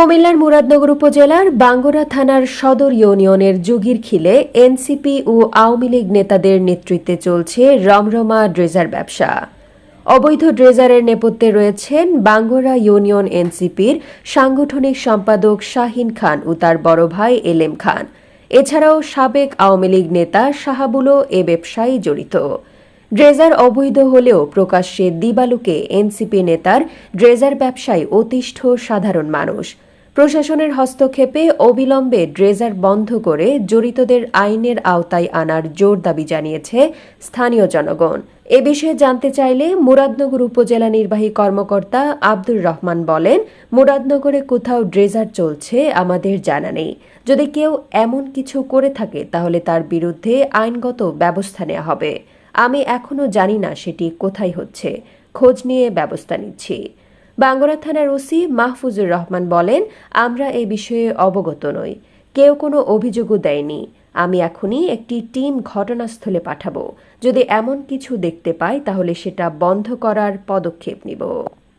কুমিল্লার মুরাদনগর উপজেলার বাঙ্গরা থানার সদর ইউনিয়নের যুগির খিলে এনসিপি ও আওয়ামী লীগ নেতাদের নেতৃত্বে চলছে রমরমা ড্রেজার ব্যবসা। অবৈধ ড্রেজারের নেপথ্যে রয়েছেন বাঙ্গরা ইউনিয়ন এনসিপির সাংগঠনিক সম্পাদক শাহিন খান ও তার বড় ভাই এলেম খান। এছাড়াও সাবেক আওয়ামী লীগ নেতা শাহাবুলও এ ব্যবসায় জড়িত। ড্রেজার অবৈধ হলেও প্রকাশ্যে দিবালুকে এনসিপি নেতার ড্রেজার ব্যবসায় অতিষ্ঠ সাধারণ মানুষ। প্রশাসনের হস্তক্ষেপে অবিলম্বে ড্রেজার বন্ধ করে জড়িতদের আইনের আওতায় আনার জোর দাবি জানিয়েছে স্থানীয় জনগণ। এ বিষয়ে জানতে চাইলে মুরাদনগর উপজেলা নির্বাহী কর্মকর্তা আব্দুর রহমান বলেন, মুরাদনগরে কোথাও ড্রেজার চলছে আমাদের জানা নেই। যদি কেউ এমন কিছু করে থাকে, তাহলে তার বিরুদ্ধে আইনগত ব্যবস্থা নেওয়া হবে। আমি এখনও জানি না সেটি কোথায় হচ্ছে। খোঁজ নিয়ে ব্যবস্থা নিচ্ছি। বাঙ্গরা থানার ওসি মাহফুজুর রহমান বলেন, আমরা এই বিষয়ে অবগত নই। কেউ কোনো অভিযোগও দেয়নি। আমি এখনই একটি টিম ঘটনাস্থলে পাঠাবো। যদি এমন কিছু দেখতে পাই, তাহলে সেটা বন্ধ করার পদক্ষেপ নিব।